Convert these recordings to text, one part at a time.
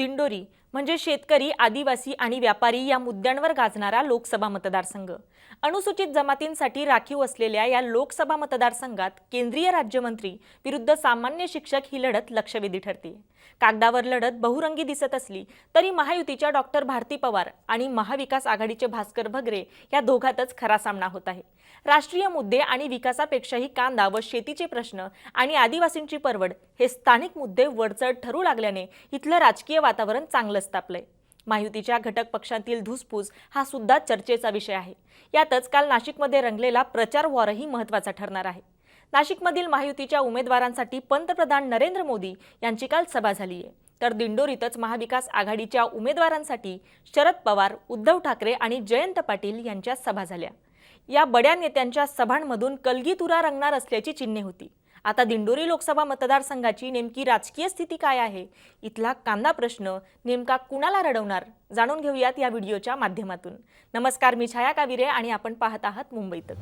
दिंडोरी म्हणजे शेतकरी आदिवासी आणि व्यापारी या मुद्द्यांवर गाजणारा लोकसभा मतदारसंघ. अनुसूचित जमातींसाठी राखीव असलेल्या या लोकसभा मतदारसंघात केंद्रीय राज्यमंत्री विरुद्ध सामान्य शिक्षक ही लढत लक्षवेधी ठरते. कागदावर लढत बहुरंगी दिसत असली तरी महायुतीच्या डॉक्टर भारती पवार आणि महाविकास आघाडीचे भास्कर भगरे या दोघातच खरा सामना होत आहे. राष्ट्रीय मुद्दे आणि विकासापेक्षाही कांदा व शेतीचे प्रश्न आणि आदिवासींची परवड हे स्थानिक मुद्दे वरचढ ठरू लागल्याने इथलं राजकीय वातावरण चांगलंच तापलंय महायुतीच्या घटक पक्षांतील धुसफूस हा सुद्धा चर्चेचा विषय आहे. यातच काल नाशिकमध्ये रंगलेला प्रचार वॉरही महत्त्वाचा ठरणार आहे. नाशिकमधील महायुतीच्या उमेदवारांसाठी पंतप्रधान नरेंद्र मोदी यांची काल सभा झाली आहे तर दिंडोरीतच महाविकास आघाडीच्या उमेदवारांसाठी शरद पवार उद्धव ठाकरे आणि जयंत पाटील यांच्या सभा झाल्या. या बड्या नेत्यांच्या सभांमधून कलगीतुरा रंगणार असल्याची चिन्हे होती. आता दिंडोरी लोकसभा मतदारसंघाची नेमकी राजकीय स्थिती काय आहे? इथला कांदा प्रश्न नेमका कुणाला रडवणार? जाणून घेऊयात या व्हिडिओच्या माध्यमातून. नमस्कार मी छाया काविरे आणि आपण पाहत आहात मुंबईत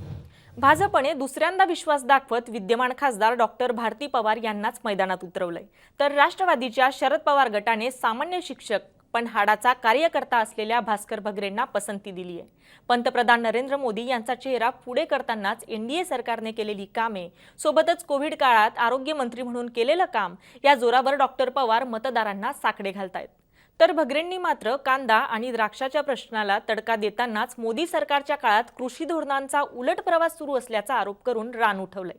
भाजपने दुसऱ्यांदा विश्वास दाखवत विद्यमान खासदार डॉक्टर भारती पवार यांनाच मैदानात उतरवलंय. तर राष्ट्रवादीच्या शरद पवार गटाने सामान्य शिक्षक पण हाडाचा कार्यकर्ता असलेल्या भास्कर भगरेंना पसंती दिली आहे. पंतप्रधान नरेंद्र मोदी यांचा चेहरा पुढे करतानाच एनडीए सरकारने केलेली कामे सोबतच कोविड काळात आरोग्यमंत्री म्हणून केलेलं काम या जोरावर डॉक्टर पवार मतदारांना साकडे घालतायत. तर भगरेंनी मात्र कांदा आणि द्राक्षाच्या प्रश्नाला तडका देतानाच मोदी सरकारच्या काळात कृषी धोरणांचा उलट प्रवास सुरू असल्याचा आरोप करून रान उठवलंय.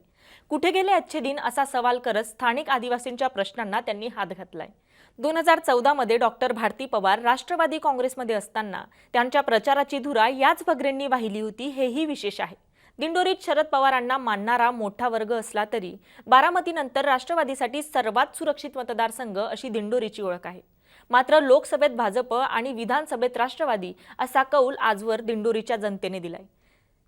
कुठे गेले अच्छे दिन असा सवाल करत स्थानिक आदिवासींच्या प्रश्नांना त्यांनी हात घातलाय. दोन हजार चौदामध्ये डॉक्टर भारती पवार राष्ट्रवादी काँग्रेसमध्ये असताना त्यांच्या प्रचाराची धुरा याच भगरेंनी वाहिली होती हेही विशेष आहे. दिंडोरीत शरद पवारांना मानणारा मोठा वर्ग असला तरी बारामतीनंतर राष्ट्रवादीसाठी सर्वात सुरक्षित मतदारसंघ अशी दिंडोरीची ओळख आहे. मात्र लोकसभेत भाजप आणि विधानसभेत राष्ट्रवादी असा कौल आजवर दिंडोरीच्या जनतेने दिलाय.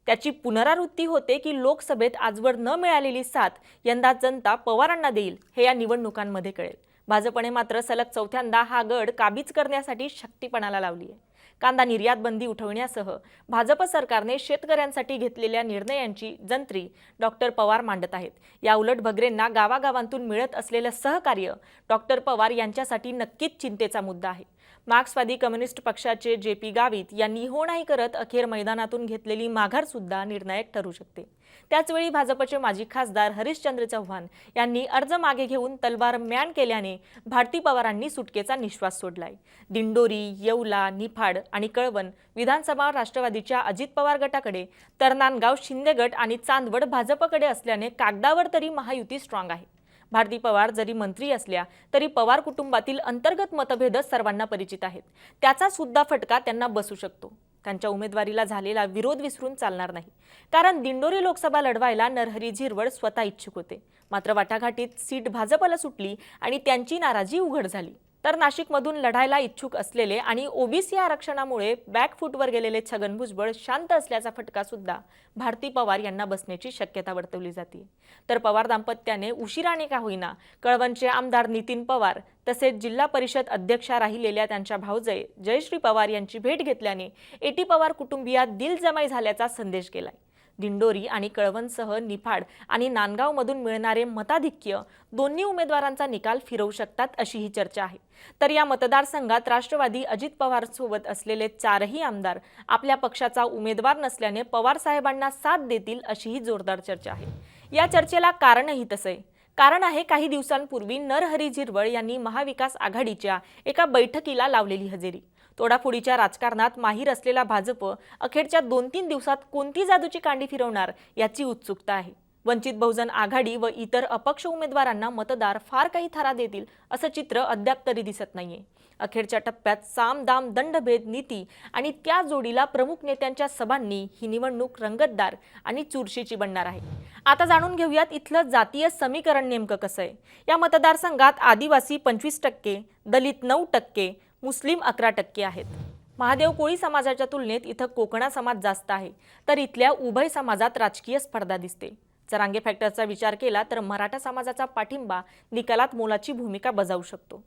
त्याची पुनरावृत्ती होते की लोकसभेत आजवर न मिळालेली साथ यंदा जनता पवारांना देईल हे या निवडणुकांमध्ये कळेल. भाजपने मात्र सलग चौथ्यांदा हा गड काबीज करण्यासाठी शक्तीपणाला लावली आहे. कांदा निर्यात बंदी उठवण्यासह भाजप सरकारने शेतकऱ्यांसाठी घेतलेल्या निर्णयांची जंत्री डॉक्टर पवार मांडत आहेत. याउलट भगरेंना गावागावांतून मिळत असलेलं सहकार्य डॉक्टर पवार यांच्यासाठी नक्कीच चिंतेचा मुद्दा आहे. मार्क्सवादी कम्युनिस्ट पक्षाचे जे पी गावित यांनी हो नाही करत अखेर मैदानातून घेतलेली माघार सुद्धा निर्णायक ठरू शकते. त्याचवेळी भाजपचे माजी खासदार हरिश्चंद्र चव्हाण यांनी अर्ज मागे घेऊन तलवार म्यान केल्याने भारती पवारांनी सुटकेचा निश्वास सोडलाय. दिंडोरी येवला निफाड आणि कळवण विधानसभा राष्ट्रवादीच्या अजित पवार गटाकडे तर नांदगाव शिंदे गट आणि चांदवड भाजपकडे असल्याने कागदावर तरी महायुती स्ट्रॉंग आहे. भारती पवार जरी मंत्री असल्या तरी पवार कुटुंबातील अंतर्गत मतभेदच सर्वांना परिचित आहेत. त्याचा सुद्धा फटका त्यांना बसू शकतो. त्यांच्या उमेदवारीला झालेला विरोध विसरून चालणार नाही. कारण दिंडोरी लोकसभा लढवायला नरहरी झिरवळ स्वतः इच्छुक होते. मात्र वाटाघाटीत सीट भाजपला सुटली आणि त्यांची नाराजी उघड झाली. तर नाशिकमधून लढायला इच्छुक असलेले आणि ओबीसी आरक्षणामुळे बॅकफूटवर गेलेले छगन भुजबळ शांत असल्याचा फटका सुद्धा भारती पवार यांना बसण्याची शक्यता वर्तवली जाते. तर पवार दाम्पत्याने उशिराने का होईना कळवणचे आमदार नितीन पवार तसेच जिल्हा परिषद अध्यक्षा राहिलेल्या त्यांच्या भाऊजय जयश्री पवार यांची भेट घेतल्याने एटी पवार कुटुंबियात दिलजमाई झाल्याचा संदेश गेलाय. दिंडोरी आणि कळवणसह निफाड आणि नांदगावमधून मिळणारे मताधिक्य दोन्ही उमेदवारांचा निकाल फिरवू शकतात अशी ही चर्चा आहे. तर या मतदारसंघात राष्ट्रवादी अजित पवार सोबत असलेले चारही आमदार आपल्या पक्षाचा उमेदवार नसल्याने पवार साहेबांना साथ देतील अशीही जोरदार चर्चा आहे. या चर्चेला कारणही तसं. आहे कारण आहे काही दिवसांपूर्वी नरहरी झिरवळ यांनी महाविकास आघाडीच्या एका बैठकीला लावलेली हजेरी. तोडाफोडीच्या राजकारणात माहीर असलेला भाजप अखेरच्या दोन तीन दिवसात कोणती जादूची कांडी फिरवणार याची उत्सुकता आहे. वंचित बहुजन आघाडी व इतर अपक्ष उमेदवारांना मतदार फार काही थरा देतील असं चित्र अद्याप तरी दिसत नाहीये. अखेरच्या टप्प्यात साम दाम दंडभेद नीती आणि त्या जोडीला प्रमुख नेत्यांच्या सभांनी ही निवडणूक रंगतदार आणि चुरशीची बनणार आहे. आता जाणून घेऊयात इथलं जातीय समीकरण नेमकं कसं आहे. या मतदारसंघात आदिवासी पंचवीस टक्के दलित नऊ टक्के मुस्लिम अकरा टक्के आहेत. महादेव कोळी समाजाच्या तुलनेत इथं कोकणा समाज जास्त आहे. तर इथल्या उभय समाजात राजकीय स्पर्धा दिसते. जरांगे फॅक्टरचा विचार केला तर मराठा समाजाचा पाठिंबा निकालात मोलाची भूमिका बजावू शकतो.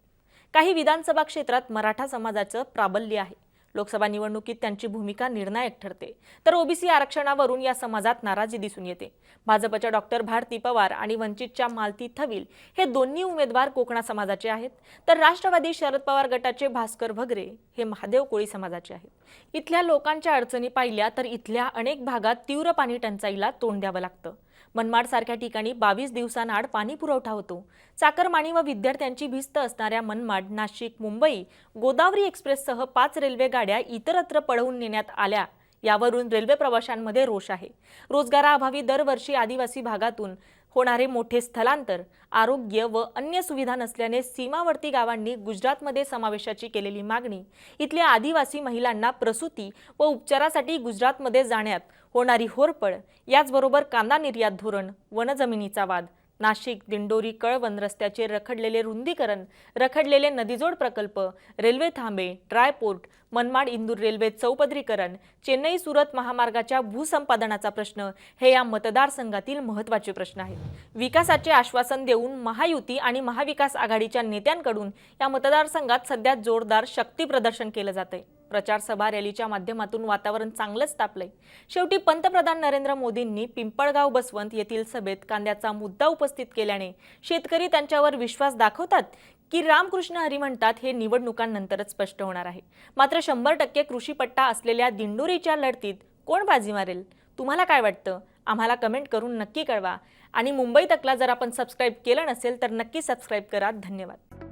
काही विधानसभा क्षेत्रात मराठा समाजाचं प्राबल्य आहे. लोकसभा निवडणुकीत त्यांची भूमिका निर्णायक ठरते. तर ओबीसी आरक्षणावरून या समाजात नाराजी दिसून येते. भाजपच्या डॉक्टर भारती पवार आणि वंचितच्या मालती थविल हे दोन्ही उमेदवार कोकणा समाजाचे आहेत. तर राष्ट्रवादी शरद पवार गटाचे भास्कर भगरे हे महादेव कोळी समाजाचे आहेत. इथल्या लोकांच्या अडचणी पाहिल्या तर इथल्या अनेक भागात तीव्र पाणी टंचाईला तोंड द्यावं लागतं. मनमाड सारख्या ठिकाणी बावीस दिवसांआड पाणी पुरवठा होतो. चाकरमानी व विद्यार्थ्यांची भिस्त असणाऱ्या मनमाड नाशिक मुंबई गोदावरी एक्सप्रेससह पाच रेल्वे गाड्या इतरत्र पळवून नेण्यात आल्या. यावरून रेल्वे प्रवाशांमध्ये रोष आहे. रोजगाराअभावी दरवर्षी आदिवासी भागातून होणारे मोठे स्थलांतर आरोग्य व अन्य सुविधा नसल्याने सीमावर्ती गावांनी गुजरातमध्ये समावेशाची केलेली मागणी इथल्या आदिवासी महिलांना प्रसूती व उपचारासाठी गुजरातमध्ये जाण्यात होणारी होरपळ याचबरोबर कांदा निर्यात धोरण वनजमिनीचा वाद नाशिक दिंडोरी कळवण रस्त्याचे रखडलेले रुंदीकरण रखडलेले नदीजोड प्रकल्प railway थांबे dry port Manmad Indore railway चौपदरीकरण चेन्नई सुरत महामार्गाच्या भूसंपादनाचा प्रश्न हे या मतदारसंघातील महत्त्वाचे प्रश्न आहेत. विकासाचे आश्वासन देऊन महायुती आणि महाविकास आघाडीच्या नेत्यांकडून या मतदारसंघात सध्या जोरदार शक्ती प्रदर्शन केलं जातंय. प्रचारसभा रॅलीच्या माध्यमातून वातावरण चांगलंच तापलंय. शेवटी पंतप्रधान नरेंद्र मोदींनी पिंपळगाव बसवंत येथील सभेत कांद्याचा मुद्दा उपस्थित केल्याने शेतकरी त्यांच्यावर विश्वास दाखवतात की रामकृष्ण हरी म्हणतात हे निवडणुकांनंतरच स्पष्ट होणार आहे. मात्र शंभर टक्के कृषीपट्टा असलेल्या दिंडोरीच्या लढतीत कोण बाजी मारेल? तुम्हाला काय वाटतं? आम्हाला कमेंट करून नक्की कळवा. आणि मुंबई तकला जर आपण सबस्क्राईब केलं नसेल तर नक्की सबस्क्राईब करा. धन्यवाद.